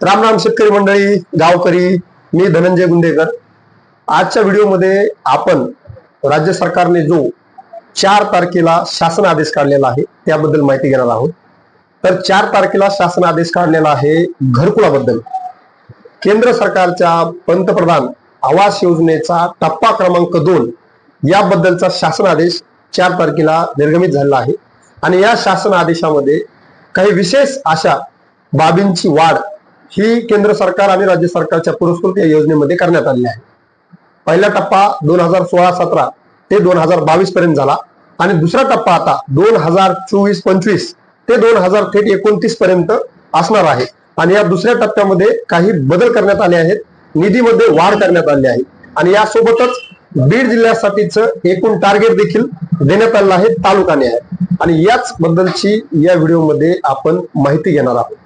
राम राम शेतकरी मंडळी गावकरी मी धनंजय गुंडेकर. आजच्या व्हिडिओमध्ये आपण राज्य सरकारने जो चार तारखेला शासन आदेश काढलेला आहे त्याबद्दल माहिती घेणार आहोत. तर चार तारखेला शासन आदेश काढलेला आहे घरकुलाबद्दल. केंद्र सरकारच्या पंतप्रधान आवास योजनेचा टप्पा क्रमांक दोन याबद्दलचा शासन आदेश चार तारखेला निर्गमित झालेला आहे. आणि या शासन आदेशामध्ये काही विशेष अशा बाबींची वाढ ही केंद्र सरकार आणि राज्य सरकारच्या पुरस्कृत या योजनेमध्ये करण्यात आली आहे. पहिला टप्पा दोन हजार सोळा सतरा ते दोन हजार बावीस पर्यंत झाला आणि दुसरा टप्पा आता दोन हजार चोवीस पंचवीस ते दोन हजार थेट एकोणतीस पर्यंत असणार आहे. आणि या दुसऱ्या टप्प्यामध्ये काही बदल करण्यात आले आहेत. निधीमध्ये वाढ करण्यात आली आहे. आणि यासोबतच बीड जिल्ह्यासाठीच एकूण टार्गेट देखील देण्यात आलेलं आहे तालुकाने. आहे आणि याच बद्दलची या व्हिडिओमध्ये आपण माहिती घेणार आहोत.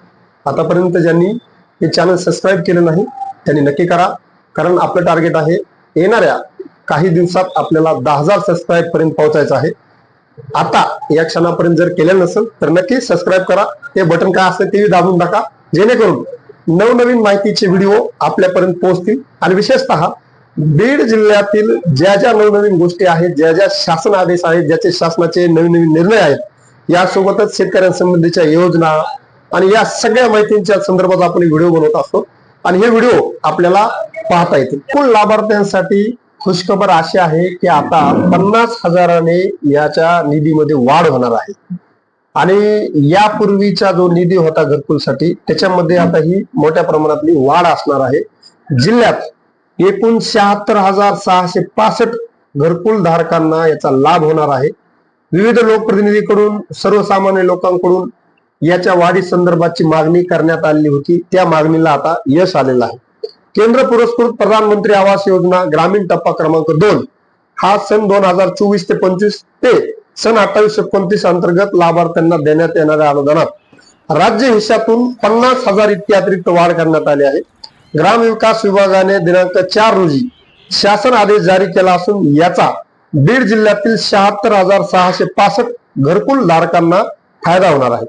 आतापर्यंत ज्यांनी हे चॅनल सबस्क्राईब केलं नाही त्यांनी नक्की करा. कारण आपलं टार्गेट आहे येणाऱ्या काही दिवसात आपल्याला दहा हजार सबस्क्राईब पर्यंत पोहोचायचं आहे. आता या क्षणापर्यंत जर केलं नसेल तर नक्की सबस्क्राईब करा. ते बटन काय असतं ते दाबून टाका. जेणेकरून नवनवीन माहितीचे व्हिडिओ आपल्यापर्यंत पोहोचतील. आणि विशेषतः बीड जिल्ह्यातील ज्या ज्या नवनवीन गोष्टी आहेत ज्या ज्या शासन आदेश आहेत ज्याचे शासनाचे नवीन नवीन निर्णय आहेत यासोबतच शेतकऱ्यांसंबंधीच्या योजना आणि या सगळ्या माहितींच्या संदर्भात आपण व्हिडिओ बनवत असतो. आणि हे व्हिडिओ आपल्याला पाहता येतील. कुल लाभार्थ्यांसाठी खुशखबर अशी आहे की आता पन्नास हजाराने याच्या निधीमध्ये वाढ होणार आहे. आणि यापूर्वीचा जो निधी होता घरकुलसाठी त्याच्यामध्ये आता ही मोठ्या प्रमाणातली वाढ असणार आहे. जिल्ह्यात एकूण शहात्तर हजार सहाशे पासष्ट घरकुल धारकांना याचा लाभ होणार आहे. विविध लोकप्रतिनिधीकडून सर्वसामान्य लोकांकडून याच्या वाढी संदर्भाची मागणी करण्यात आली होती. त्या मागणीला आता यश आलेलं आहे. केंद्र पुरस्कृत प्रधानमंत्री आवास योजना ग्रामीण टप्पा क्रमांक दोन. हा सन दोन हजार चोवीस ते पंचवीस ते सन अठ्ठावीस एकोणतीस अंतर्गत लाभार्थ्यांना देण्यात येणाऱ्या अनुदानात. राज्य हिशातून पन्नास हजार इतकी अतिरिक्त वाढ करण्यात आली आहे. ग्रामविकास विभागाने दिनांक चार रोजी शासन आदेश जारी केला असून याचा बीड जिल्ह्यातील शहात्तर हजार सहाशे पासष्ट घरकुल धारकांना फायदा होणार आहे.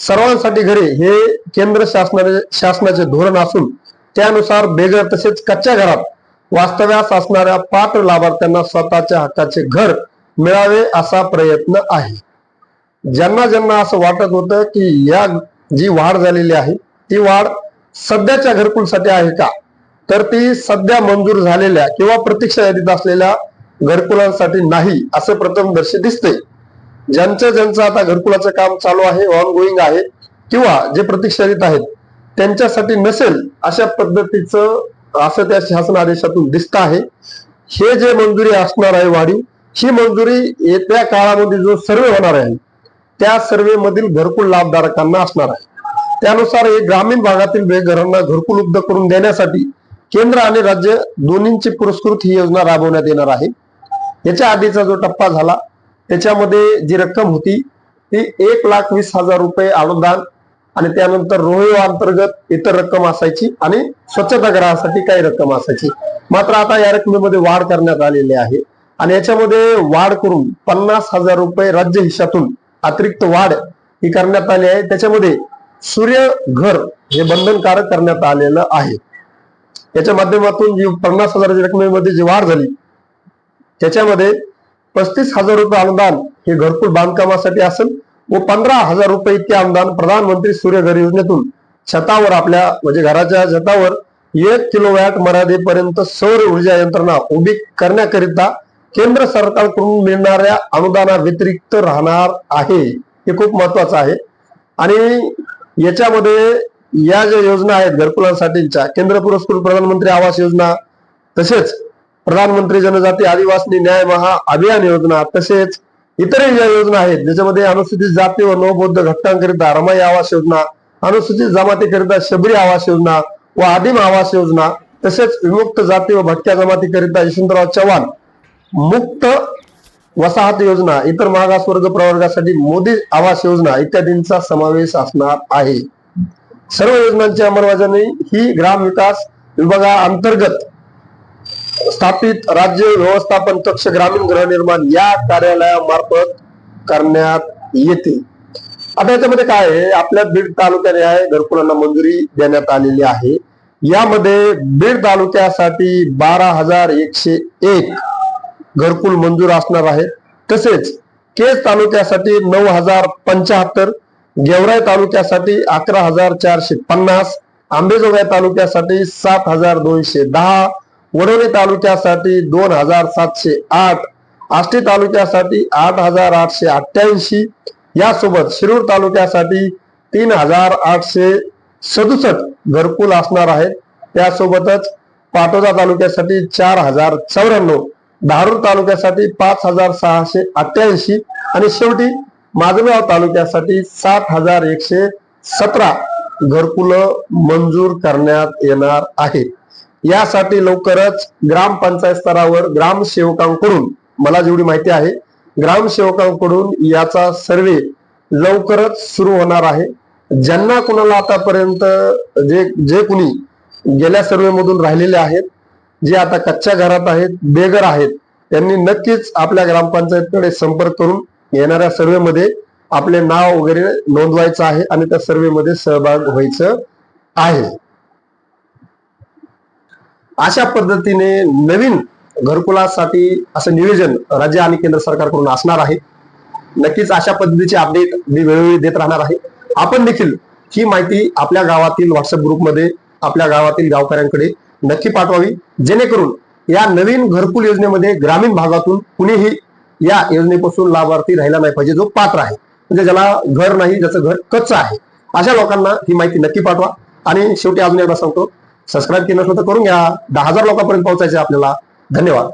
सर्वांसाठी घरे हे केंद्र शासनाचे शासनाचे धोरण असून त्यानुसार बेघर तसेच कच्च्या घरात वास्तव्यास असणाऱ्या पात्र लाभार्थ्यांना स्वतःच्या हक्काचे घर मिळावे असा प्रयत्न आहे. ज्यांना ज्यांना असं वाटत होतं की या जी वाढ झालेली आहे ती वाढ सध्याच्या घरकुलसाठी आहे का? तर ती सध्या मंजूर झालेल्या किंवा प्रतीक्षा यादीत असलेल्या घरकुलांसाठी नाही असं प्रथमदर्शी दिसते ज्यांचं ज्यांचं आता घरकुलाचं काम चालू आहे ऑन गोईंग आहे किंवा जे प्रतीक्षा आहेत त्यांच्यासाठी नसेल अशा पद्धतीचं असं त्या शासन आदेशातून दिसत आहे. हे जे मंजुरी असणार आहे वाढीव ही मंजुरी येत्या काळामध्ये जो सर्वे होणार आहे त्या सर्वे मधील घरकुल लाभधारकांना असणार आहे. त्यानुसार हे ग्रामीण भागातील बेघरांना घरकुल उपलब्ध करून देण्यासाठी केंद्र आणि राज्य दोन्हींची पुरस्कृत ही योजना राबवण्यात येणार आहे. याच्या आधीचा जो टप्पा झाला त्याच्यामध्ये जी रक्कम होती ती एक लाख वीस हजार रुपये अनुदान आणि त्यानंतर रोहिओ अंतर्गत इतर रक्कम असायची आणि स्वच्छतागृहासाठी काही रक्कम असायची. मात्र आता या रकमेमध्ये वाढ करण्यात आलेली आहे आणि याच्यामध्ये वाढ करून पन्नास हजार रुपये राज्य हिशातून अतिरिक्त वाढ ही करण्यात आली आहे. त्याच्यामध्ये सूर्य घर हे बंधनकारक करण्यात आलेलं आहे. याच्या माध्यमातून जी पन्नास हजाराच्या रकमेमध्ये जी वाढ झाली त्याच्यामध्ये पस्तीस हजार रुपये अनुदान हे घरकुल बांधकामासाठी असेल व पंधरा हजार रुपये इतके अनुदान प्रधानमंत्री सूर्यघर योजनेतून छतावर आपल्या म्हणजे घराच्या छतावर एक किलो वॅट मर्यादेपर्यंत सौर ऊर्जा यंत्रणा उभी करण्याकरिता केंद्र सरकारकडून मिळणाऱ्या अनुदाना व्यतिरिक्त राहणार आहे. हे खूप महत्वाचं आहे. आणि याच्यामध्ये या ज्या योजना आहेत घरकुलांसाठीच्या केंद्र पुरस्कृत प्रधानमंत्री आवास योजना तसेच प्रधानमंत्री जनजाती आदिवासी न्याय महा अभियान योजना तसेच इतरही ज्या योजना आहेत ज्याच्यामध्ये अनुसूचित जाती व नवबौद्ध घटकांकरिता रमाई आवास योजना अनुसूचित जमातीकरिता शबरी आवास योजना व आदिम आवास योजना तसेच विमुक्त जाती व भटक्या जमातीकरिता यशवंतराव चव्हाण मुक्त वसाहत योजना इतर मागासवर्ग प्रवर्गासाठी मोदी आवास योजना इत्यादींचा समावेश असणार आहे. सर्व योजनांची अंमलबजावणी ही ग्राम विकास विभागा विभागाअंतर्गत स्थापित राज्य व्यवस्थापन कक्ष ग्रामीण गृहनिर्माण या कार्यालयामार्फत करण्यात येते. आता याच्यामध्ये काय आहे? आपल्या बीड तालुक्याने आहे घरकुलांना मंजुरी देण्यात आलेली आहे. यामध्ये बीड तालुक्यासाठी बारा हजार एकशे एक घरकुल मंजूर असणार आहे तसेच केज तालुक्यासाठी नऊ हजार पंच्याहत्तर गेवराई तालुक्यासाठी अकरा हजार चारशे पन्नास आंबेजोगाई तालुक्यासाठी सात हजार दोनशे दहा वडोली तालुक्यासाठी दोन हजार सातशे आठ आष्टी तालुक्यासाठी आठ हजार आठशे अठ्ठ्याऐंशी यासोबत शिरूर तालुक्यासाठी तीन हजार आठशे सदुसष्ट घरकुल असणार आहेत. त्यासोबतच पाटोदा तालुक्यासाठी चार हजार चौऱ्याण्णव धारूर तालुक्यासाठी पाच हजार सहाशे अठ्ठ्याऐंशी आणि शेवटी माजगाव तालुक्यासाठी सात हजार एकशे सतरा घरकुलं मंजूर करण्यात येणार आहेत. यासाठी लवकरच ग्रामपंचायत स्तरावर ग्रामसेवकांकडून मला जेवढी माहिती आहे ग्रामसेवकांकडून याचा सर्वे लवकरच सुरू होणार आहे. ज्यांना कुणाला आतापर्यंत जे जे कुणी गेल्या सर्वेमधून राहिलेले आहेत जे आता कच्च्या घरात आहेत बेघर आहेत त्यांनी नक्कीच आपल्या ग्रामपंचायतकडे संपर्क करून येणाऱ्या सर्वेमध्ये आपले नाव वगैरे नोंदवायचं आहे आणि त्या सर्वेमध्ये सहभाग व्हायचं आहे. अशा पद्धतीने नवीन घरकुलासाठी असं नियोजन राज्य आणि केंद्र सरकारकडून असणार आहे. नक्कीच अशा पद्धतीचे अपडेट मी वेळोवेळी देत राहणार आहे. आपण देखील ही माहिती आपल्या गावातील व्हॉट्सअप ग्रुपमध्ये आपल्या गावातील गावकऱ्यांकडे नक्की पाठवावी. जेणेकरून या नवीन घरकुल योजनेमध्ये ग्रामीण भागातून कुणीही या योजनेपासून लाभार्थी राहिला नाही पाहिजे जो पात्र आहे. म्हणजे ज्याला घर नाही ज्याचं घर कच्चं आहे. अशा लोकांना ही माहिती नक्की पाठवा. आणि शेवटी अजून एकदा सांगतो सबस्क्राईब केलं असलं तर करून घ्या. दहा हजार लोकांपर्यंत पोहोचायचे आपल्याला. धन्यवाद.